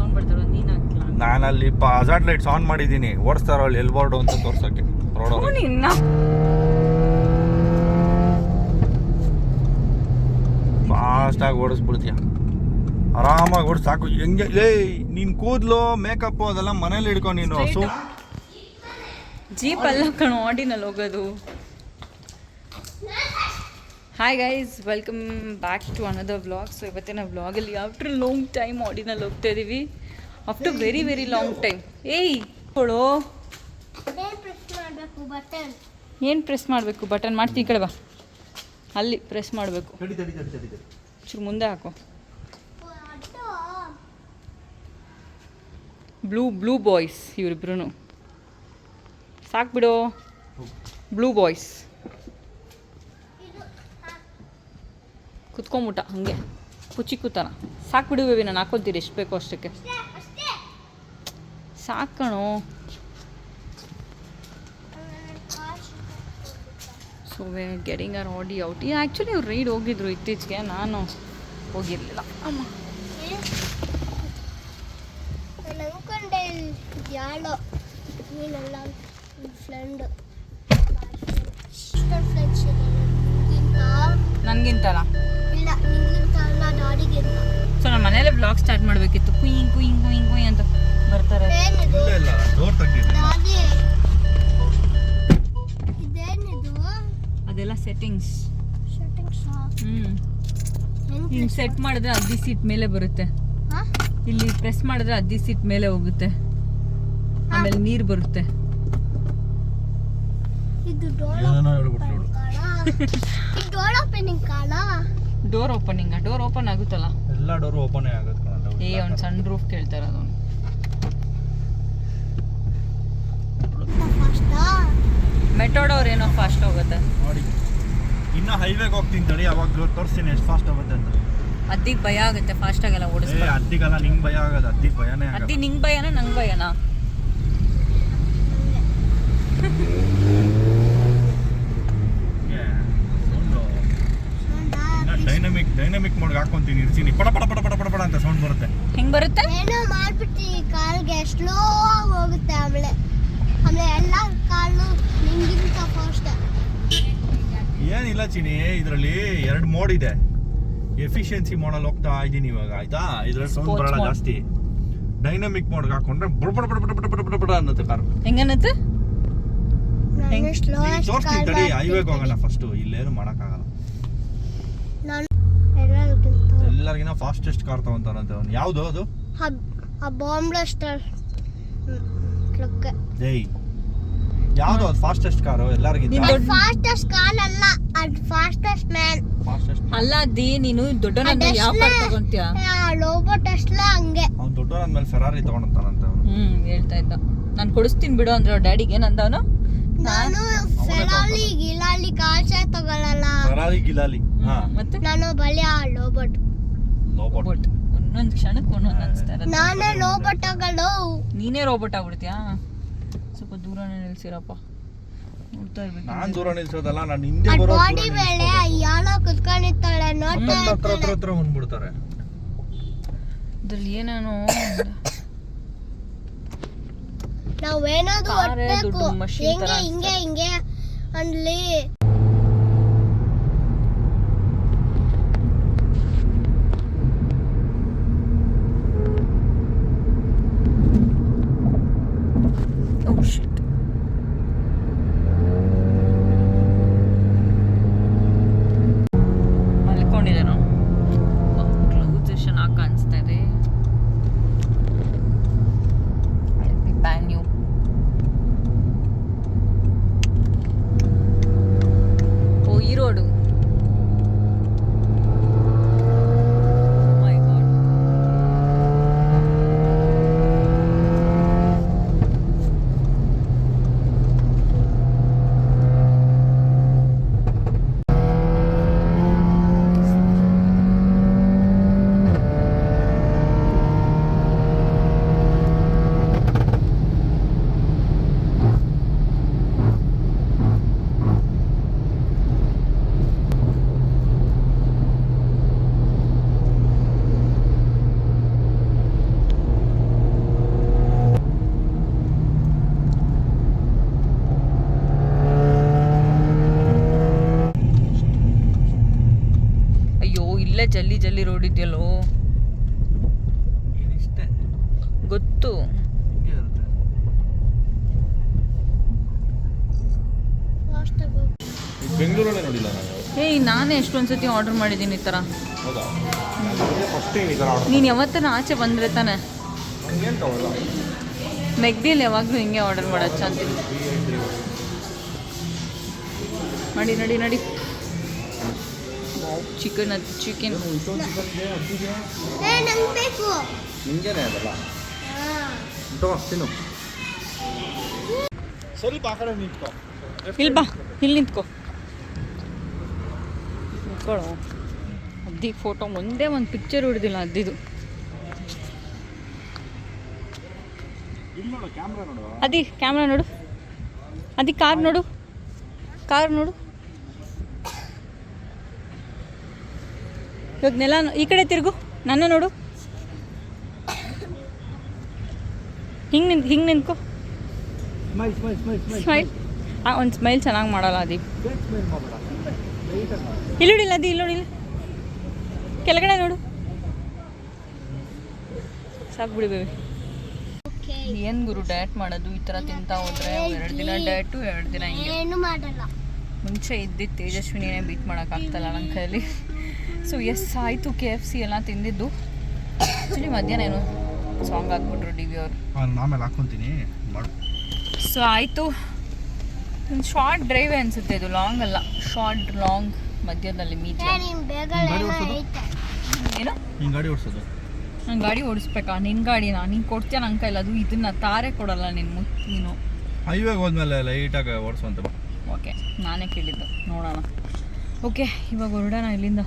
ಅಲ್ಲಿ ಬರ್ತಾರೋ ನೀನು ನಾನಲ್ಲಿ ಹಜಾರ್ಡ್ ಲೈಟ್ಸ್ ಆನ್ ಮಾಡಿದ್ದೀನಿ. ಓಡಿಸ್ತಾರ ಅಲ್ಲಿ ಎಲ್ ಬೋರ್ಡು ಅಂತ ತೋರ್ಸಕ್ಕೆ ರೋಡ್ ನಿನ್ನ ಫಾಸ್ಟ್ ಆಗಿ ಓಡಿಸ್ಬಿಡ್ತೀಯ. ಆರಾಮಾಗಿ ಓಡಿಸ್ ಸಾಕು. ಹೆಂಗೆ ಲೇ ನೀನ್ ಕೂದ್ಲು ಮೇಕಪ್ ಅದೆಲ್ಲ ಮನೇಲಿ ಹಿಡ್ಕೊ ನೀನು. ಸು ಜೀಪ್ ಅಲ್ಲ ಕಣೋ ಆಡಿನಲ್ಲಿ ಹೋಗೋದು. Hi guys welcome back to another vlog so ಇವತ್ತಿನ ವ್ಲಾಗಲ್ಲಿ ಆಫ್ಟರ್ ಲಾಂಗ್ ಟೈಮ್ ಆಡಿನಲ್ಲಿ ಹೋಗ್ತಾ ಇದ್ದೀವಿ after very very long time ಏಯ್ ಕೊಡೋ. ಬಟನ್ ಏನು ಪ್ರೆಸ್ ಮಾಡಬೇಕು? ಬಟನ್ ಮಾಡ್ತೀನಿ ಈ ಕಡೆ ಬಾ. ಅಲ್ಲಿ ಪ್ರೆಸ್ ಮಾಡಬೇಕು. ಚೂರು ಮುಂದೆ ಹಾಕು. ಬ್ಲೂ ಬ್ಲೂ ಬಾಯ್ಸ್ ಇವರಿಬ್ರು ಸಾಕು ಬಿಡು ಬ್ಲೂ ಬಾಯ್ಸ್ ಕುತ್ಕೊಂಬಿಟ್ಟ ಹಾಗೆ. ಕುಚ್ಚಿ ಕೂತಾನ ಸಾಕು ಬಿಡು ಬೇಬಿ, ನಾನು ಹಾಕೋತೀರಿ ಎಷ್ಟು ಬೇಕೋ ಅಷ್ಟಕ್ಕೆ. ಸಾಕಣೋ so we getting our Audi out ಈ ಆ್ಯಕ್ಚುಲಿ ಅವ್ರು ರೈಡ್ ಹೋಗಿದ್ರು ಇತ್ತೀಚೆಗೆ. ನಾನು ಹೋಗಿರಲಿಲ್ಲ. ಅಮ್ಮ. ನಾನು ಅನ್ಕೊಂಡೆ, ಯಾಳೋ. ನೀನೆಲ್ಲ ಫ್ರೆಂಡ್ ಫ್ರೆಂಡ್ಸ್ ನನಗಿಂತಲ್ಲ ಇಲ್ಲ ನಿಂಗಿಂತ ಅಲ್ಲ ಸೊ ನಮ್ಮ ಮನೇಲೆ ಬ್ಲಾಗ್ ಸ್ಟಾರ್ಟ್ ಮಾಡಬೇಕಿತ್ತು. ಕುಯಿಂಗ್ ಕುಯಿಂಗ್ ಕುಯಿಂಗ್ ಕುಯಿ ಅಂತ ಬರ್ತಾರೆ. ಏನಿದು? ಇಲ್ಲ ಇಲ್ಲ ಡೋರ್ ತೆಗ್ದಿದ್ದೀನಿ ದಾದಿ ಇದೇನಿದು? ಅದೆಲ್ಲ ಸೆಟ್ಟಿಂಗ್ಸ್ ಹೆಂಗ್ ಹಿಂಗೆ ಸೆಟ್ ಮಾಡಿದ್ರೆ ಅದ್ದಿ ಸೀಟ್ ಮೇಲೆ ಬರುತ್ತೆ. ಹಾ? ಇಲ್ಲಿ ಪ್ರೆಸ್ ಮಾಡಿದ್ರೆ ಅದ್ದಿ ಸೀಟ್ ಮೇಲೆ ಹೋಗುತ್ತೆ. ಆಮೇಲೆ ನೀರು ಬರುತ್ತೆ. ಇದು ಡೋರ್ ಡೋರ್ ಓಪನಿಂಗ್ ಕಾಲ ಡೋರ್ ಓಪನಿಂಗ್ ಡೋರ್ ಓಪನ್ ಆಗುತ್ತಲ್ಲ? ಎಲ್ಲ ಡೋರ್ ಓಪನ್ ಆಗುತ್ತೆ ಕಣೋ. ಏ ಅವ್ನು ಸಣ್ಣ ರೂಫ್ ಕೇಳ್ತಾರೆ ಅದೊಂದು ಫಸ್ಟಾ ಮೆಟೋಡೋರ್ ಏನೋ ಫಾಸ್ಟ್ ಹೋಗುತ್ತೆ. ನೋಡಿ. ಇನ್ನ ಹೈವೇಗೆ ಹೋಗ್ತೀನಿ ತಡಿ ಅವಾಗ ತೋರಿಸ್ತೀನಿ ಎಷ್ಟು ಫಾಸ್ಟ್ ಆಗುತ್ತೆ ಅಂತ. ಅದ್ದಿಗೆ ಭಯ ಆಗುತ್ತೆ ಫಾಸ್ಟಾಗೆಲ್ಲ ಏ ಓಡಿಸ್ಬೇಕು ಅದ್ದಿಗಲ್ಲ ನಿಂಗೆ ಭಯ ಆಗೋದು ಅದ್ದಿಗೆ ಭಯನೇ ಅದ್ದಿ ಆಗಲ್ಲ ನಿಂಗೆ ಭಯನಾ ನಂಗೆ ಭಯನಾ? ಡೈನಮಿಕ್ ಡೈನಮಿಕ್ ಮೋಡ್ ಹಾಕೊಂತೀನಿ ಇರ್ತೀನಿ. ಪಡ ಪಡ ಪಡ ಪಡ ಪಡ ಪಡ ಅಂತ ಸೌಂಡ್ ಬರುತ್ತೆ. ಹೆಂಗ್ ಬರುತ್ತೆ? ಏನೋ ಮಾಡ್ಬಿಟ್ಟು ಕಾಲ್ಗೆ ಸ್ಲೋ ಹೋಗುತ್ತೆ ಆಮೇಲೆ. ಆಮೇಲೆ ಎಲ್ಲ ಕಾಲು ನಿಂಗಿಂತ ಫಾಸ್ಟ್ ಏನಿಲ್ಲ ಚಿನಿ ಇದರಲ್ಲಿ ಎರಡು ಮೋಡ್ ಇದೆ. ಎಫಿಷಿಯನ್ಸಿ ಮೋಡಲ್ಲಿ ಹೋಗ್ತಾ ಇದ್ದೀನಿ ಇವಾಗ ಆಯ್ತಾ? ಇದ್ರಲ್ಲಿ ಸೌಂಡ್ ಬರಲ್ಲ. ಜಾಸ್ತಿ. ಡೈನಮಿಕ್ ಮೋಡ್ ಹಾಕೊಂಡ್ರೆ ಬಡ ಬಡ ಬಡ ಬಡ ಬಡ ಬಡ ಬಡ ಅನ್ನತ್ತೆ ಕಾರ್. ಹೆಂಗನ್ನತ್ತೆ ತೋರಿಸ್ತೀನಿ ತಡಿ ಹೈವೇಗೆ ಹೋಗೋಣ ಫಸ್ಟು ಇಲ್ಲೇನು ಮಾಡೋಕ್ಕಾಗಲ್ಲ ನಾನು ಎಲ್ಲರಿಗಿಂತ ಎಲ್ಲರಿಗಿನ ಫಾಸ್ಟೆಸ್ಟ್ ಕಾರ್ ತಗೊಂತಾನಂತೆ ಅವ್ನು. ಯಾವುದು ಅದು? ಆ ಬಾಂಬ್ ಬ್ಲಾಸ್ಟರ್ ಕ್ಲಕ್ ಏಯ್. ಯಾವುದು ಅದು ಫಾಸ್ಟೆಸ್ಟ್ ಕಾರು ಎಲ್ಲರಿಗಿಂತ? ನಿಮ್ಮ ಫಾಸ್ಟೆಸ್ಟ್ ಕಾರ್ ಅಲ್ಲ ಅದು ಫಾಸ್ಟೆಸ್ಟ್ ಮ್ಯಾನ್ ಫಾಸ್ಟೆಸ್ಟ್ ಅಲ್ಲ ಅದಿ ನೀನು ದೊಡ್ಡನಂದ ಯಾವ ಕಾರ್ ತಗೊಂತೀಯ? ಲೋಬೋ ಟೆಸ್ಲಾ ಹಂಗೆ. ಅವ್ನು ದೊಡ್ಡವನಾದ್ಮೇಲೆ ಫೆರಾರಿ ತಗೊಂಡಂತಾನಂತೆ ಅವನು. ಹ್ಮ್ ಹೇಳ್ತಾ ಇದ್ದ. ನಾನು ಕೊಡಿಸ್ತೀನಿ ಬಿಡು ಅಂದ್ರೆ ಡ್ಯಾಡಿಗೆ ಏನಂದವನು ನಾನು ಫೆರಾರಿ ಗಿಲಾಲಿ ಕಾಲ್ಸೆ ತಗೊಳ್ಳಲ್ಲ ಫೆರಾರಿ ಗಿಲಾಲಿ ಹಾ. ಮತ್ತೆ? ನಾನು ಬಲಿ ಆ ಲೋಬೋಟ್ ಲೋಬೋಟ್ ರೋಬೋಟ್ ಒಂದೊಂದು ಕ್ಷಣಕ್ಕೆ ಒಂದೊಂದು ಅನಿಸ್ತಾ ಇರೋದು. ನಾನೇ ರೋಬೋಟ್ ತಗೊಳ್ಳೋ ನೀನೇ ರೋಬೋಟ್ ಆಗ್ಬಿಡ್ತೀಯಾ? ಸ್ವಲ್ಪ ದೂರನೇ ನಿಲ್ಸಿರಪ್ಪ. ನೋಡ್ತಾ ಇರ್ಬೇಕು ನಾನ್ ದೂರ ನಿಲ್ಸೋದಲ್ಲ ನಾನು ಹಿಂದೆ ಬರೋ ಬಾಡಿ ಮೇಲೆ ಯಾರೋ ಕುತ್ಕೊಂಡಿರ್ತಾಳೆ ನೋಡ್ತಾ ಹತ್ರ ಹತ್ರ ಹತ್ರ ಬಂದ್ಬಿಡ್ತಾರೆ ಇದ್ರಲ್ಲಿ ಏನೇನೋ ನಾವೇನಾದ್ರು ಕಾರೇ ಹಿಂಗೆ ಹಿಂಗೆ ಹಿಂಗೆ ಅಲ್ಲಿ ಓ ಶಿಟ್ ಮಲ್ಕೊಂಡಿದ್ದಾನೋ ಕ್ಲೌಸ್ ಚೆನ್ನಾಗಿ ಕಾಣಿಸ್ತಾ ಇದೆ ಬ್ಯಾನ್ ಯು ಜಲ್ಲಿ ಜಲ್ಲಿ ರೋಡ್ ಇದೆಯಲ್ಲೋ ಇಷ್ಟೇ ಗೊತ್ತು. ಬೆಂಗಳೂರಲ್ಲೇ ನೋಡಿಲ್ಲ ನಾನು. ಏಯ್ ನಾನೇ ಎಷ್ಟೊಂದ್ಸತಿ ಆರ್ಡರ್ ಮಾಡಿದ್ದೀನಿ ಈ ಥರ ಹೌದಾ? ಫಸ್ಟ್ ಟೈಮ್ ಈ ಥರ ಆರ್ಡರ್ ನೀನು ಯಾವತ್ತನ ಆಚೆ ಬಂದರೆ ತಾನೆ. ಏನು ತಗೊಳ್ಳ ಮೆಗ್ಡಿಯಲ್ಲಿ ಯಾವಾಗಲೂ ಹಿಂಗೆ ಆರ್ಡರ್ ಮಾಡೋ ಅಂತೀನಿ ನಡಿ ನಡಿ ನಡಿ. ಚಿಕನ್ ಅದು ಚಿಕನ್ ನಿಂಗೇನೆ ಅದಲ್ಲ? ತಗೋ ತಿನ್ನು ಸ್ವಲ್ಪ ಆ ಕಡೆ ನಿಂತ್ಕೋ ಇಲ್ಲಿ ಬಾ ಇಲ್ಲಿ ನಿಂತ್ಕೋ ನಿಂತ್ಕೊಳ್ಳೋ ಅದ್ದಿ ಫೋಟೋ ಒಂದೇ ಒಂದು ಪಿಕ್ಚರ್ ಹಿಡ್ದಿಲ್ಲ ಅದ್ದಿದು. ಇಲ್ಲಿ ನೋಡು ಕ್ಯಾಮ್ರಾ ನೋಡು. ಅದಿ ಕ್ಯಾಮ್ರಾ ನೋಡು. ಅದಿ ಕಾರ್ ನೋಡು. ಕಾರ್ ನೋಡು. ಇವಾಗ ನೆಲ ಈ ಕಡೆ ತಿರುಗು. ನನ್ನ ನೋಡು. ಹಿಂಗೆ ನಿಂತು ಹಿಂಗೆ ನಿಂತ್ಕೋ. Smile smile smile smile smile ಆ ಒಂದು ಸ್ಮೈಲ್ ಚೆನ್ನಾಗಿ ಮಾಡಲ್ಲ ಅದಿ. ಸ್ಮೈಲ್ ಮಾಡಬೇಡ. ಇಲ್ಲೋಡಿಲ್ಲ ಅದಿ ಇಲ್ಲೋಡಿಲ್ಲ ಕೆಳಗಡೆ ನೋಡು. ಸಾಕು ಬಿಡಿ ಬೇಬಿ. ಓಕೆ ಏನು ಗುರು ಡಯಟ್ ಮಾಡೋದು? ಈ ಥರ ತಿಂತಾ ಹೋದ್ರೆ ಎರಡು ದಿನ ಡಯಟು ಎರಡು ದಿನ ಹಿಂಗೆ. ಏನು ಮಾಡಲ್ಲ. ಮುಂಚೆ ಇದ್ದಿದ್ದು ತೇಜಸ್ವಿನಿನೇ ಬೀಟ್ ಮಾಡೋಕ್ಕಾಗ್ತಲ್ಲ ನನ್ನ ಕೈಯಲ್ಲಿ. ಸೊ ಎಸ್ ಆಯಿತು ಕೆ ಎಫ್ ಸಿ ಎಲ್ಲ ತಿಂದಿದ್ದು. ಆ್ಯಕ್ಚುಲಿ ಮಧ್ಯಾಹ್ನ ಏನು? ಸಾಂಗ್ ಹಾಕ್ಬಿಟ್ರು ಡಿ ವಿ ಅವರು. ನಾನು ಆಮೇಲೆ ಹಾಕ್ಕೊಂತೀನಿ ಮಾಡು. ಸೊ ಆಯಿತು. ಒಂದು ಶಾರ್ಟ್ ಡ್ರೈವ್ ಅನಿಸುತ್ತೆ ಇದು ಲಾಂಗ್ ಅಲ್ಲ. ಶಾರ್ಟ್ ಲಾಂಗ್ ಮಧ್ಯದಲ್ಲಿ ಮೀಟ್ ಏನೋ ಓಡ್ಸೋದು? ಐತೆ. ಏನು? ಹಿಂಗೆ ಗಾಡಿ ಓಡಿಸೋದು? ನಾನು ಗಾಡಿ ಓಡಿಸ್ಬೇಕಾ? ನಿನ್ನ ಗಾಡಿನ? ನೀನು ಕೊಡ್ತೀಯ ನನ್ನ ಕೈಲಿ? ಅದು ಇದನ್ನ ತಾರೆ ಕೊಡಲ್ಲ ನಿನ್ನ ಮುತ್ ನೀನು. ಹೈವೇಗೆ ಹೋದ್ಮೇಲೆ ಲೈಟಾಗಿ ಓಡಿಸುವಂತ ಓಕೆ ನಾನೇ ಕೇಳಿದ್ದು. ನೋಡೋಣ. ಓಕೆ ಇವಾಗ ಹೊರಡೋಣ ಇಲ್ಲಿಂದ.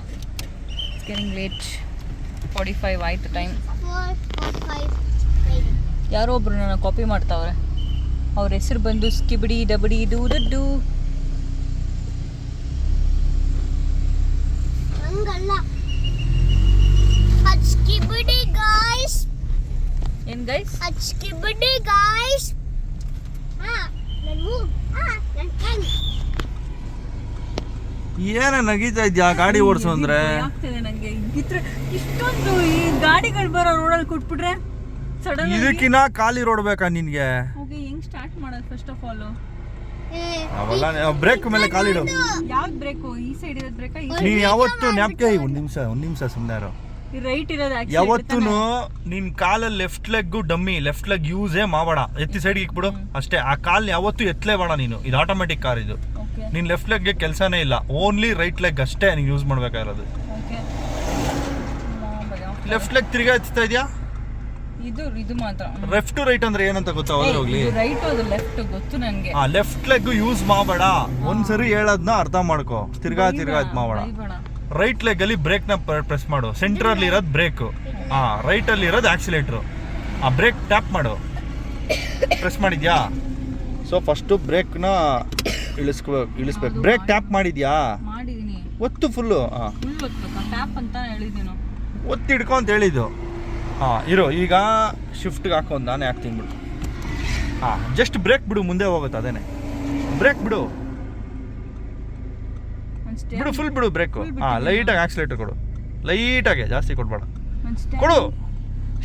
ಗೆಟಿಂಗ್ ಲೇಟ್ ಫಾರ್ಟಿ ಫೈವ್ ಆಯಿತು ಟೈಮ್ ಯಾರೋ ಒಬ್ರು ನನ್ನ ಕಾಪಿ ಮಾಡ್ತಾವ್ರೆ ಅವ್ರ ಹೆಸರು ಬಂದು ಸ್ಕಿಬಿಡಿ ಡಬಡಿ ದೂರದ್ದು ಏನು ಗೈಸ್ ಏನ ನಗೀತಾ ಇದ್ಯಾ ಗಾಡಿ ಓಡಿಸು ಅಂದ್ರೆ ನನಗೆ ಇಷ್ಟೊಂದು ಈ ಗಾಡಿಗಳು ಬರೋ ರೋಡಲ್ಲಿ ಕೊಟ್ಬಿಟ್ರೆ ಸಡನ್ ಇದಕ್ಕಿನ್ನ ಖಾಲಿ ರೋಡ್ ಬೇಕಾ ನಿನ್ಗೆ? ಓಕೆ ಹೆಂಗ್ ಸ್ಟಾರ್ಟ್ ಮಾಡೋದು ಫಸ್ಟ್ ಆಫ್ ಆಲ್ ಅವೆಲ್ಲ ಬ್ರೇಕ್ ಮೇಲೆ ಕಾಲಿಡು ಯಾವ್ದು ಬ್ರೇಕು ಈ ಸೈಡ್ ಇರೋದು ಬ್ರೇಕಾ ಈ ನೀನ್ ಯಾವತ್ತು ನ್ಯಾಪ್ಕೆ ಒಂದ್ ನಿಮಿಷ ಒಂದ್ ನಿಮಿಷ ಸುಮ್ಮನೆ ರೈಟ್ ಇರೋದು ಯಾವತ್ತೂ ನಿನ್ ಕಾಲಲ್ಲಿ left leg dummy left leg ಯೂಸೇ ಮಾಡಬೇಡ. ಎತ್ತಿ ಸೈಡ್ ಇಕ್ಬಿಡು. ಅಷ್ಟೇ ಆ ಕಾಲ್ ಯಾವತ್ತೂ ಎತ್ತಲೇಬೇಡ ನೀನು. ಇದು ಆಟೋಮೆಟಿಕ್ ಕಾರ್ ಇದು. ಓಕೆ ನಿನ್ ಲೆಫ್ಟ್ ಲೆಗ್ಗೆ ಕೆಲಸನೇ ಇಲ್ಲ. ಓನ್ಲಿ ರೈಟ್ ಲೆಗ್ ಅಷ್ಟೇ ನೀನು ಯೂಸ್ ಮಾಡ್ಬೇಕಾಗಿರೋದು. ಲೆಫ್ಟ್ ಲೆಗ್ ತಿರ್ಗಾ ಎತ್ತಾ ಇದೆಯಾ? ಇದು ಇದು ಮಾತ್ರ. ಲೆಫ್ಟ್ ಟು ರೈಟ್ ಅಂದ್ರೆ ಏನಂತ ಗೊತ್ತಾ ಹೋದ್ರೆ ಹೋಗ್ಲಿ? ರೈಟ್ ಅದು ಲೆಫ್ಟ್ ಗೊತ್ತು ನನಗೆ ಆ ಲೆಫ್ಟ್ ಲೆಗ್ ಯೂಸ್ ಮಾಡಬೇಡ. ಒಂದ್ಸರಿ ಹೇಳೋದನ್ನ ಅರ್ಥ ಮಾಡ್ಕೋ. ತಿರ್ಗಾ ತಿರ್ಗಾ ಇದು ಮಾಡಬೇಡ. ರೈಟ್ ಲೆಗ್ ಅಲ್ಲಿ ಬ್ರೇಕ್ನ ಪ್ರೆಸ್ ಮಾಡು. ಸೆಂಟರ್ ಅಲ್ಲಿ ಇರೋದು ಬ್ರೇಕ್ ಆ ರೈಟ್ ಅಲ್ಲಿ ಇರೋದು ಆಕ್ಸಿಲೇಟರ್ ಆ ಬ್ರೇಕ್ ಟ್ಯಾಪ್ ಮಾಡು. ಪ್ರೆಸ್ ಮಾಡಿದ್ಯಾ? ಸೊ ಫಸ್ಟ್ ಬ್ರೇಕ್ನ ಇಳಿಸ್ಬೇಕು. ಇಳಿಸ್ಬೇಕು ಬ್ರೇಕ್ ಟ್ಯಾಪ್ ಮಾಡಿದ್ಯಾ? ಮಾಡಿದೀನಿ. ಒತ್ತು ಫುಲ್ಲು ಹಾ ಫುಲ್ ಒತ್ತು. ಟ್ಯಾಪ್ ಅಂತ ಹೇಳಿದೀನಿ. ಒತ್ತಿ ಹಿಡ್ಕೊ ಅಂತ ಹೇಳಿದ್ದು. ಹಾ ಇರೋ ಈಗ ಶಿಫ್ಟ್ಗೆ ಹಾಕೋ ನಾನೇ ಹಾಕ್ತೀನಿ ಬಿಡು. ಹಾ ಜಸ್ಟ್ ಬ್ರೇಕ್ ಬಿಡು ಮುಂದೆ ಹೋಗುತ್ತೆ ಅದೇನೆ ಬ್ರೇಕ್ ಬಿಡು. ಒಂದು ಸ್ಟೇ ಬಿಡು ಫುಲ್ ಬಿಡು ಬ್ರೇಕು ಹಾಂ. ಲೈಟಾಗಿ ಆಕ್ಸಿಲೇಟರ್ ಕೊಡು. ಲೈಟಾಗೆ ಜಾಸ್ತಿ ಕೊಡ್ಬೇಡ. ಒಂದು ಸ್ಟೇ ಕೊಡು.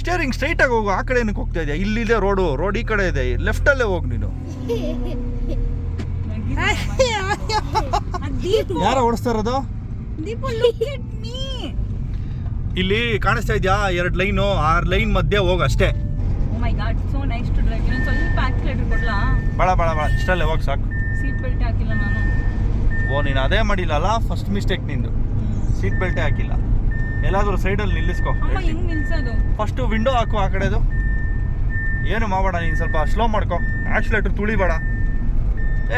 ಸ್ಟೇರಿಂಗ್ ಸ್ಟ್ರೈಟಾಗಿ ಹೋಗು ಆ ಕಡೆ ಏನಕ್ಕೆ ಹೋಗ್ತಾ ಇದೆಯಾ? ಇಲ್ಲಿದೆ ರೋಡು ರೋಡ್ ಈ ಕಡೆ ಇದೆ. ಲೆಫ್ಟಲ್ಲೇ ಹೋಗು ನೀನು. ಯಾರ ಓಡಿಸ್ತಾ ಇರೋದು? ದೀಪು ಲುಕ್ ಎಟ್ ಮೀ ಇಲ್ಲಿ ಕಾಣಿಸ್ತಾ ಇದೆಯಾ? ಎರಡು ಲೈನು ಆರು ಲೈನ್ ಮಧ್ಯೆ ಹೋಗು ಅಷ್ಟೇ my god so nice to drive ಇನ್ನೊಂದು ಸ್ವಲ್ಪ ಆಕ್ಸಿಲೇಟರ್ ಕೊಡ್ಲಾ? ಬೇಡ ಬೇಡ ಬೇಡ. ಇಷ್ಟಲ್ಲೇ ಹೋಗಿ ಸಾಕು. ಸೀಟ್ ಬೆಲ್ಟ್ ಹಾಕಿಲ್ಲ ನಾನು. ಓ ನೀನು ಅದೇ ಮಾಡಿಲ್ಲಲ್ಲ? ಫಸ್ಟ್ ಮಿಸ್ಟೇಕ್ ನಿಂದು. ಸೀಟ್ ಬೆಲ್ಟೇ ಹಾಕಿಲ್ಲ. ಎಲ್ಲಾದರೂ ಸೈಡಲ್ಲಿ ನಿಲ್ಲಿಸ್ಕೋ. ಅಮ್ಮ ಹೆಂಗ್ ನಿಲ್ಸೋದು? ಫಸ್ಟು ವಿಂಡೋ ಹಾಕು ಆ ಕಡೆದು. ಏನು ಮಾಡಬೇಡ ನೀನು ಸ್ವಲ್ಪ ಸ್ಲೋ ಮಾಡ್ಕೊ. ಆಕ್ಸಿಲೇಟರ್ ತುಳಿಬೇಡ.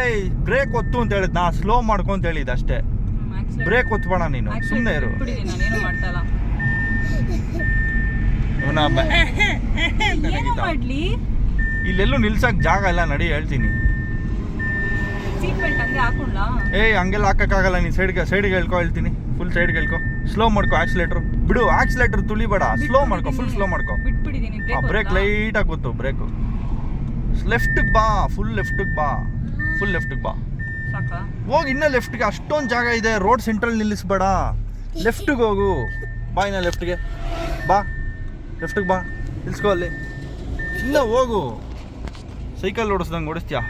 ಏಯ್ ಬ್ರೇಕ್ ಒತ್ತು ಅಂತ ಹೇಳಿದ್ ನಾ ಸ್ಲೋ ಮಾಡ್ಕೊ ಅಂತ ಹೇಳಿದ್ದು ಅಷ್ಟೇ. ಬ್ರೇಕ್ ಒತ್ತಬೇಡ ನೀನು. ಸುಮ್ಮನೆ ಇರು. ಮಾಡ್ತಾ ಇಲ್ಲ. ಇವನ. ಮಾಡ್ಲಿ? ಇಲ್ಲೆಲ್ಲೂ ನಿಲ್ಸಕ್ ಜಾಗ ಇಲ್ಲ ನಡಿ ಹೇಳ್ತೀನಿ. ಏ ಹಂಗೆಲ್ಲ ಹಾಕಕ್ಕಾಗಲ್ಲ ನೀನು ಸೈಡ್ಗೆ ಸೈಡ್ಗೆ ಹೇಳ್ಕೊ ಹೇಳ್ತೀನಿ. ಫುಲ್ ಸೈಡ್ಗೆ ಹೇಳ್ಕೊ. ಸ್ಲೋ ಮಾಡ್ಕೊ ಆಕ್ಸಿಲೇಟರ್ ಬಿಡು ಆಕ್ಸಿಲೇಟರ್ ತುಳಿಬೇಡ. ಸ್ಲೋ ಮಾಡ್ಕೊ ಫುಲ್ ಸ್ಲೋ ಮಾಡ್ಕೊ. ಬ್ರೇಕ್ ಲೈಟಾಗಿ ಗೊತ್ತು? ಬ್ರೇಕು ಲೆಫ್ಟಿಗೆ ಬಾ ಫುಲ್ ಲೆಫ್ಟಿಗೆ ಬಾ. ಫುಲ್ ಲೆಫ್ಟಿಗೆ ಬಾ. ಹೋಗಿ ಇನ್ನೂ ಲೆಫ್ಟ್ಗೆ ಅಷ್ಟೊಂದು ಜಾಗ ಇದೆ ರೋಡ್ ಸೆಂಟ್ರಲ್ ನಿಲ್ಲಿಸ್ಬೇಡ. ಲೆಫ್ಟಿಗೆ ಹೋಗು. ಬಾ ಇನ್ನ ಲೆಫ್ಟ್ಗೆ ಬಾ. ಲೆಫ್ಟಿಗೆ ಬಾ. ನಿಲ್ಸ್ಕೋ ಅಲ್ಲಿ. ಇಲ್ಲ ಹೋಗು. ಸೈಕಲ್ ಓಡಿಸ್ದಂಗೆ ಓಡಿಸ್ತೀಯಾ?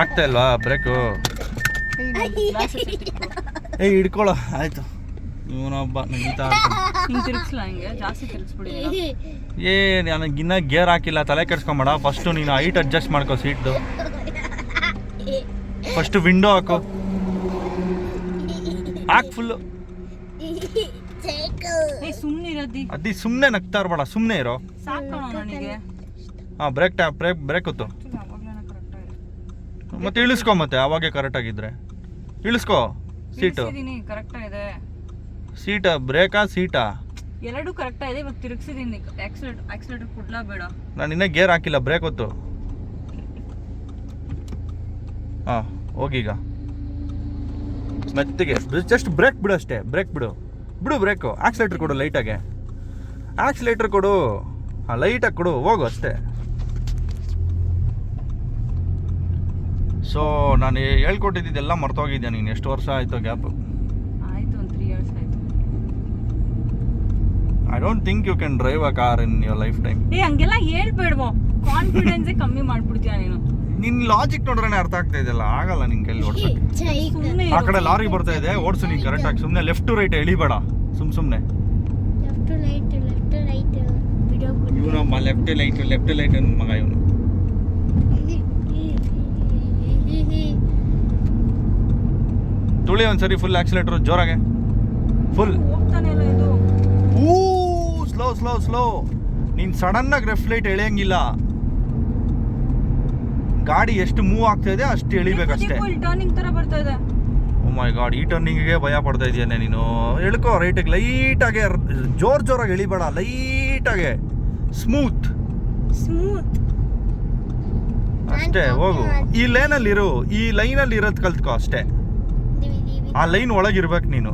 ಆಗ್ತಾ ಇಲ್ವಾ ಬ್ರೇಕು ಏ ಹಿಡ್ಕೊಳ್ಳೋ ಆಯ್ತು. ಇವನೊಬ್ಬ ಏ ನನಗೆ ಇನ್ನೂ ಗೇರ್ ಹಾಕಿಲ್ಲ. ತಲೆ ಕೆಡ್ಸ್ಕೊಂಬೇಡ. ಫಸ್ಟು ನೀನು ಹೈಟ್ ಅಡ್ಜಸ್ಟ್ ಮಾಡ್ಕೋ ಸೀಟ್ದು ಫಸ್ಟು ವಿಂಡೋ ಹಾಕು. ಹಾಕ್ ಫುಲ್ಲು ಅದೇ ಸುಮ್ಮನೆ ನಗ್ತಾ ಇರ್ಬೇಡ ಸುಮ್ಮನೆ ಇರೋ. ಹಾಂ ಬ್ರೇಕ್ ಟ್ಯಾ ಬ್ರೇಕ್ ಬ್ರೇಕ್ ಹೊತ್ತು. ಮತ್ತೆ ಇಳಿಸ್ಕೋ ಮತ್ತೆ ಅವಾಗೆ ಕರೆಕ್ಟಾಗಿದ್ರೆ ಇಳಿಸ್ಕೋ ಸೀಟು ಕರೆಕ್ಟ ಸೀಟ ಬ್ರೇಕಾ ಸೀಟಾ ಎರಡು ಕರೆಕ್ಟ್ ಇದೆ ಇವಾಗ ತಿರುಗಿಸಿದೀನಿ. ಆಕ್ಸಿಡೆಂಟ್ ಆಕ್ಸಿಲೇಟರ್ ಕೊಡ್ಲಾ ಬೇಡ ನಾನು ಇನ್ನೂ ಗೇರ್ ಹಾಕಿಲ್ಲ ಬ್ರೇಕ್ ಹೊತ್ತು. ಹಾಂ. ಹೋಗೀಗ. ಮೆತ್ತಿಗೆ. ಜಸ್ಟ್ ಬ್ರೇಕ್ ಬಿಡು ಅಷ್ಟೇ. ಬ್ರೇಕ್ ಬಿಡು. ಬಿಡು ಬ್ರೇಕು ಆಕ್ಸಿಲೇಟ್ರ್ ಕೊಡು ಲೈಟಾಗೆ ಆಕ್ಸಿಲೇಟ್ರ್ ಕೊಡು. ಹಾಂ ಲೈಟಾಗಿ ಕೊಡು. ಹೋಗು ಅಷ್ಟೇ. ಸೊ ನಾನು ಹೇಳ್ಕೊಟ್ಟಿದ್ದೆಲ್ಲ ಮರ್ತೋಗಿದ್ದೆ ನೀನು? ಎಷ್ಟು ವರ್ಷ ಆಯಿತು gap I don't think you can drive a car in your lifetime ಏ ಹಂಗೆಲ್ಲ ಹೇಳ್ಬೇಡ್ವೋ. ಕಾನ್ಫಿಡೆನ್ಸೇ ಕಮ್ಮಿ ಮಾಡ್ಬಿಡ್ತೀಯ ನೀನು? ನಿನ್ನ ಲಾಜಿಕ್ ನೋಡ್ರೆ ಅರ್ಥ ಆಗ್ತಾ ಇದೆಯಲ್ಲ ಆಗಲ್ಲ ನಿನ್ ಕೈಲಿ ಓಡ್ಸಕ್ಕೆ ಆ ಕಡೆ ಲಾರಿ ಬರ್ತಾ ಇದೆ ಓಡಿಸು ನೀನು ಕರೆಕ್ಟಾಗಿ ಸುಮ್ಮನೆ ಲೆಫ್ಟ್ ಟು ರೈಟ್ ಎಳಿಬೇಡ. ಸುಮ್ ಸುಮ್ಮನೆ ಇವನಮ್ಮ ಲೆಫ್ಟ್ ಲೈಟ್ ಲೆಫ್ಟ್ ಲೈಟ್ ಮಗ ಇವನು. ತುಳಿ ಒಂದ್ಸರಿ ಫುಲ್ ಆಕ್ಸಿಲೇಟರ್ ಜೋರಾಗೆ. ಫುಲ್ ಹೋಗ್ತಾನೆ ಇಲ್ಲ ಇದು. ಊ ಸ್ಲೋ ಸ್ಲೋ ಸ್ಲೋ ಸಡನ್ ಸಡನ್ನಾಗಿ ಲೆಫ್ಟ್ ಲೈಟ್ ಎಳೆಯಂಗಿಲ್ಲ. ಗಾಡಿ ಎಷ್ಟು ಮೂವ್ ಆಗ್ತಾ ಇದೆ ಅಷ್ಟು ಎಳಿಬೇಕಷ್ಟೇ ಟರ್ನಿಂಗ್ ತರ ಬರ್ತಾ ಇದೆ ಓ ಮೈ ಗಾಡ್ ಈ ಟರ್ನಿಂಗಿಗೆ ಭಯ ಪಡ್ತಾ ಇದೆಯೇ ನೀನು ಎಳ್ಕೋ ರೈಟಿಗೆ ಲೈಟಾಗೆ ಜೋರ್ ಜೋರಾಗಿ ಎಳಿಬೇಡ ಲೈಟಾಗೆ ಸ್ಮೂತ್ ಸ್ಮೂತ್ ಅಷ್ಟೇ ಹೋಗು ಈ ಲೈನಲ್ಲಿ ಇರು ಈ ಲೈನಲ್ಲಿ ಇರೋದು ಕಲ್ತ್ಕೋ ಅಷ್ಟೇ ಆ ಲೈನ್ ಒಳಗಿರ್ಬೇಕು ನೀನು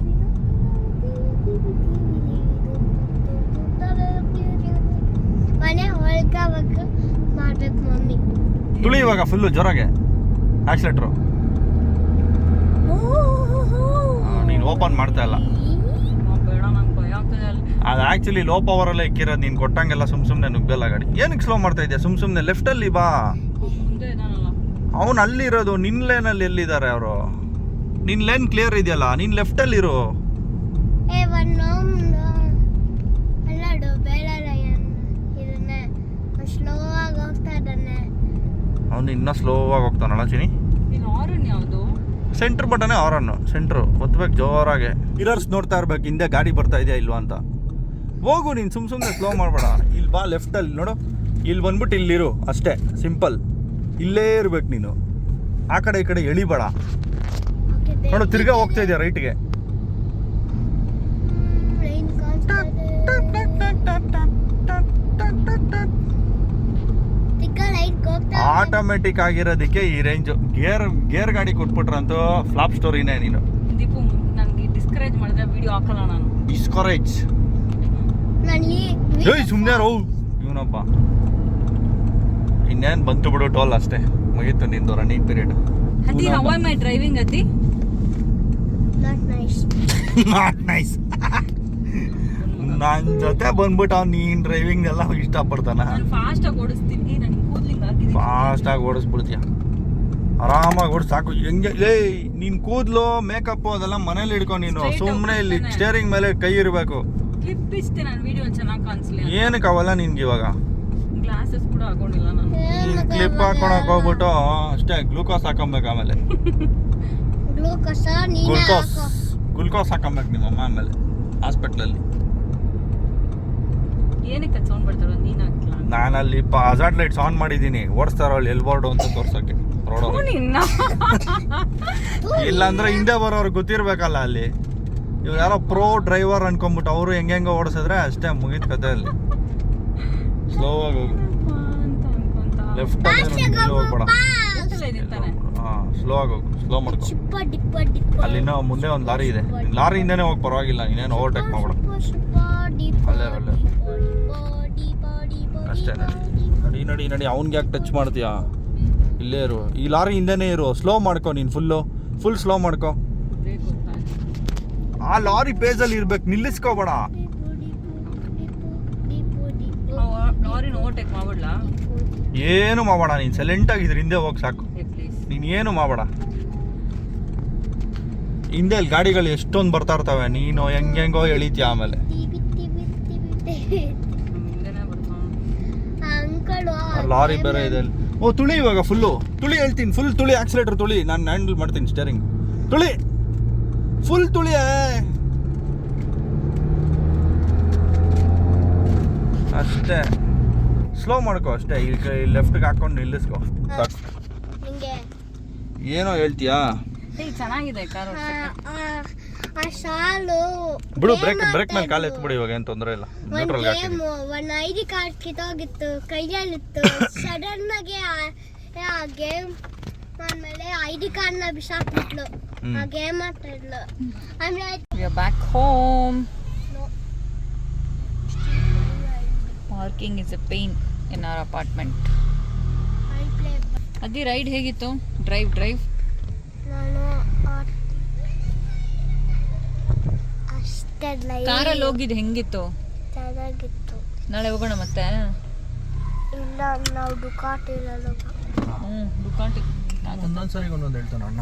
ಮನೆ ಮಾಡ್ಬೇಕು ಮಮ್ಮಿ ತುಳಿ ಇವಾಗ ಫುಲ್ಲು ಜೋರಾಗೆ ಆಕ್ಸಿಲೇಟ್ರು ನೀನು ಓಪನ್ ಮಾಡ್ತಾ ಇಲ್ಲ. ಅದು ಆ್ಯಕ್ಚುಲಿ ಲೋ ಪವರಲ್ಲೇ ಇಕ್ಕಿರೋದು ನೀನು ಕೊಟ್ಟಂಗೆಲ್ಲ ಸುಮ್ ಸುಮ್ಮನೆ ನುಗ್ಗಲ್ಲ ಗಾಡಿ. ಏನಕ್ಕೆ ಸ್ಲೋ ಮಾಡ್ತಾ ಇದೆಯಾ? ಸುಮ್ ಸುಮ್ಮನೆ ಲೆಫ್ಟಲ್ಲಿ ಬಾ. ಮುಂದೆ ಇದಾನಲ್ಲ ಅವನು ಅಲ್ಲಿರೋದು ನಿನ್ನ ಲೇನಲ್ಲಿ ಎಲ್ಲಿದ್ದಾರೆ ಅವರು? ನಿನ್ನ ಲೇನ್ ಕ್ಲಿಯರ್ ಇದೆಯಲ್ಲ ನೀನು ಲೆಫ್ಟಲ್ಲಿರು ಏ ಒಂದು ಅಲ್ಲಡು ಬೇಳರಯ್ಯನ್ ಇದನ್ನೇ ಸ್ಲೋ ಆಗಿ ಹೋಗ್ತಾ ಇದ್ದಾನೆ ಅವನು ಇನ್ನೂ ಸ್ಲೋ ಆಗಿ ಹೋಗ್ತಾನಲ್ಲ ಚಿನಿ ಇಲ್ಲಿ ಆರನ್ ಯಾವುದು? ಸೆಂಟ್ರ್ ಬಟನೇ ಆರನ್ನು ಸೆಂಟ್ರು ಒತ್ತಬೇಕು ಜೋರಾಗೆ. ಮಿರರ್ಸ್ ನೋಡ್ತಾ ಇರ್ಬೇಕು ಹಿಂದೆ ಗಾಡಿ ಬರ್ತಾ ಇದೆಯಾ ಇಲ್ವಾ ಅಂತ. ಹೋಗು ನೀನು ಸುಮ್ ಸುಮ್ಮನೆ ಸ್ಲೋ ಮಾಡಬೇಡ. ಇಲ್ಲಿ ಬಾ ಲೆಫ್ಟಲ್ಲಿ ನೋಡು. ಇಲ್ಲಿ ಬಂದ್ಬಿಟ್ಟು ಇಲ್ಲಿರು ಅಷ್ಟೇ. ಸಿಂಪಲ್ ಇಲ್ಲೇ ಇರ್ಬೇಕು ನೀನು. ಆ ಕಡೆ ಈ ಕಡೆ ಎಳಿಬೇಡ. ನೋಡು ತಿರ್ಗಾ ಹೋಗ್ತಾ ಇದೆಯಾ ರೈಟ್ಗೆ ರೈನ್ ಕಾಣಿಸ್ತಾ ಇದೆ ತಿಕ್ಕ ಲೈಟ್ ಹೋಗ್ತಾ ಇದೆ. ಆಟೋಮೆಟಿಕ್ ಆಗಿರೋದಕ್ಕೆ ಈ ರೇಂಜು ಗೇರ್ ಗೇರ್ ಗಾಡಿ ಕೊಟ್ಬಿಟ್ರಂತೂ ಫ್ಲಾಪ್ ಸ್ಟೋರಿನೇ ನೀನು. ದೀಪು ನನಗೆ ಡಿಸ್ಕರೇಜ್ ಮಾಡಿದ್ರೆ ವಿಡಿಯೋ ಹಾಕಲ್ಲ ನಾನು. ಡಿಸ್ಕರೇಜ್ ನಾನು ಈ ಏಯ್ ಸುಮ್ಮನೆ ರೋ ಇವನಪ್ಪ ಇನ್ನೇನು ಬಂತು ಬಿಡು ಟೋಲ್ ಅಷ್ಟೇ. ಮುಗೀತು ನಿಂದು ರನ್ನಿಂಗ್ ಪೀರಿಯಡ್ ಅದಿ ಹೌ ಆಮ್ ಐ ಡ್ರೈವಿಂಗ್ ಅದಿ ನಾಟ್ ನೈಸ್ ನಾಟ್ ನೈಸ್ ನನ್ನ ಜೊತೆ ಬಂದ್ಬಿಟ್ಟು ಅವ್ನು ನೀನು ಡ್ರೈವಿಂಗ್ ಎಲ್ಲ ಇಷ್ಟಪಡ್ತಾನ. ನಾನು ಫಾಸ್ಟ್ ಆಗಿ ಓಡಿಸ್ತೀನಿ ಫಾಸ್ಟಾಗಿ ಓಡಿಸ್ಬಿಡ್ತೀಯ. ಆರಾಮಾಗಿ ಓಡಿಸ್ ಸಾಕು. ಹೆಂಗೆ ಲೇ ನೀನು ಕೂದಲು ಮೇಕಪ್ ಅದೆಲ್ಲ ಮನೇಲಿ ಇಡ್ಕೊ ನೀನು. ಸುಮ್ಮನೆ ಇಲ್ಲಿ. ಸ್ಟೇರಿಂಗ್ ಮೇಲೆ ಕೈ ಇರಬೇಕು. ಕ್ಲಿಪ್ ಇಷ್ಟೇ ನಾನು ವಿಡಿಯೋ ಚೆನ್ನಾಗಿ ಕಾಣಿಸ್ಲಿ ಏನಕ್ಕೆ ಅವಲ್ಲ ನಿನ್ಗೆ ಇವಾಗ? ಗ್ಲಾಸಸ್ ಕೂಡ ಹಾಕೊಂಡಿಲ್ಲ ನಾನು. ನೀನು ಕ್ಲಿಪ್ ಹಾಕೊಳಕ್ ಹೋಗ್ಬಿಟ್ಟು ಅಷ್ಟೇ ಗ್ಲೂಕೋಸ್ ಹಾಕೊಬೇಕು ಆಮೇಲೆ. ಗ್ಲೂಕೋಸ ನೀನೇ ಗ್ಲುಕೋಸ್ ಹಾಕೋ. ಗ್ಲುಕೋಸ್ ಹಾಕೊಬೇಕು ನಿಮ್ಮ ಅಮ್ಮ ಆಮೇಲೆ ಹಾಸ್ಪಿಟ್ಲಲ್ಲಿ ಏನಕ್ಕೆ ಸೌಂಡ್ ಬರ್ತಾರೋ ನೀನು ಹಾಕಿಲ್ಲ ನಾನಲ್ಲಿ ಹಜಾರ್ಡ್ ಲೈಟ್ಸ್ ಆನ್ ಮಾಡಿದ್ದೀನಿ. ಓಡಿಸ್ತಾರ ಅಲ್ಲಿ ಎಲ್ ಬೋರ್ಡು ಅಂತ ತೋರ್ಸಕ್ಕೆ. ರೋಡ್ ನಿನ್ನ ಇಲ್ಲಾಂದ್ರೆ ಹಿಂದೆ ಬರೋರು ಗೊತ್ತಿರ್ಬೇಕಲ್ಲ ಅಲ್ಲಿ. ಇವ್ರು ಯಾರೋ ಪ್ರೋ ಡ್ರೈವರ್ ಅನ್ಕೊಂಬಿಟ್ಟು ಅವರು ಹೆಂಗೆಂಗೆ ಓಡಿಸಿದ್ರೆ ಅಷ್ಟೇ ಮುಗೀತು ಕತೆ ಅಲ್ಲಿ. ಸ್ಲೋ ಆಗಿ ಹೋಗು. ಅಂತ ಅನ್ಕೊಂತ? ಲೆಫ್ಟ್ ಹೋಗ್ಬೇಡ. ತಾನೆ. ಹಾಂ ಸ್ಲೋ ಆಗಿ ಹೋಗು. ಸ್ಲೋ ಮಾಡ್ಕೊ. ಡಿಪ್ಪ ಡಿಪ್ಪ. ಅಲ್ಲಿನ ಮುಂದೆ ಒಂದು ಲಾರಿ ಇದೆ. ಲಾರಿ ಹಿಂದೆನೇ ಹೋಗಿ ಪರವಾಗಿಲ್ಲ. ಇನ್ನೇನು ಓವರ್ಟೇಕ್ ಮಾಡ್ಬೇಡ. ಅಲ್ಲೇ, ಅಲ್ಲೇ. ಅಷ್ಟೇ ನಡಿ. ನಡಿ ನಡಿ ನಡಿ. ಅವ್ನಿಗೆ ಯಾಕೆ ಟಚ್ ಮಾಡ್ತೀಯಾ? ಇಲ್ಲೇ ಇರು. ಈ ಲಾರಿ ಹಿಂದೆನೇ ಇರು. ಸ್ಲೋ ಮಾಡ್ಕೋ ನೀನು ಫುಲ್ಲು ಫುಲ್ ಸ್ಲೋ ಮಾಡ್ಕೊ. ಆ ಲಾರಿ ಪೇಜಲ್ಲಿ ಇರ್ಬೇಕು. ನಿಲ್ಲಿಸ್ಕೋಬೇಡ. ಏನು ಮಾಡಬೇಡ ನೀನು. ಸೈಲೆಂಟ್ ಆಗಿದ್ರೆ ಹಿಂದೆ ಹೋಗಿ ಸಾಕು. ನೀನು ಏನು ಮಾಡಬೇಡ. ಹಿಂದೆ ಅಲ್ಲಿ ಗಾಡಿಗಳು ಎಷ್ಟೊಂದು ಬರ್ತಾ ಇರ್ತಾವೆ. ನೀನು ಹೆಂಗೆಂಗೋ ಎಳಿತೀಯ ಆಮೇಲೆ. ಲಾರಿ ಬೇರೆ ಇದೆ ಅಲ್ಲಿ. ಓ ತುಳಿ ಇವಾಗ ಫುಲ್ಲು ತುಳಿ ಹೇಳ್ತೀನಿ ಫುಲ್ ತುಳಿ ಆಕ್ಸಿಲೇಟರ್ ತುಳಿ. ನಾನು ಹ್ಯಾಂಡಲ್ ಮಾಡ್ತೀನಿ ಸ್ಟೇರಿಂಗ್ ತುಳಿ! ಫುಲ್ ತುಳಿ ಅಷ್ಟೇ. ಸ್ಲೋ ಮಾಡ್ಕೋ ಅಷ್ಟೇ. ಈಗ ಲೆಫ್ಟ್ಗೆ ಹಾಕೊಂಡು ನಿಲ್ಲಿಸ್ಕೋ. ಏನೋ ಹೇಳ್ತೀಯಾ? ಚೆನ್ನಾಗಿದೆ ಕಾರ್ ಆ, ಶಾಲು. ಬಿಡು ಬ್ರೇಕ್ ಬ್ರೇಕ್ ಮೇಲೆ ಕಾಲು ಇದ್ದು. ಎತ್ಬಿಡಿ ಇವಾಗ ಏನು ತೊಂದರೆ ಇಲ್ಲ. ಒಂದ್ ನ್ಯೂಟ್ರಲ್ ಗೇಮ್ ಒಂದು ಐ ಡಿ ಕಾರ್ಡ್ ಕಿತ್ತೋಗಿತ್ತು ಕೈಯಲ್ಲಿತ್ತು. ಸಡನ್ ಆಗಿ ಆ- ಗೇಮ್ ಆಮೇಲೆ ಐ ಡಿ ಕಾರ್ಡ್ನ ಬಿಸಾಕ್ಬಿಟ್ಲು. ಆ ಗೇಮ್ ಆಡ್ತಾ ಇದ್ಲು. ಆಮೇಲೆ back home. Parking is a pain in our apartment ಅದೇ ಅದಿ ರೈಡ್ ಹೇಗಿತ್ತು? ಡ್ರೈವ್ ಡ್ರೈವ್ ನಾನು ಕಾರಲ್ಲಿ ಹೋಗಿದ್ದು ಹೆಂಗಿತ್ತು? ಚೆನ್ನಾಗಿತ್ತು. ನಾಳೆ ಹೋಗೋಣ ಮತ್ತೆ? ಇಲ್ಲ ನಾವು ಡುಕಾಟ್ ಹ್ಞೂ ದುಕಾನ್ ಒಂದೊಂದು ಸರಿ ಒಂದೊಂದು ಹೇಳ್ತಾನೆ ಅಣ್ಣ.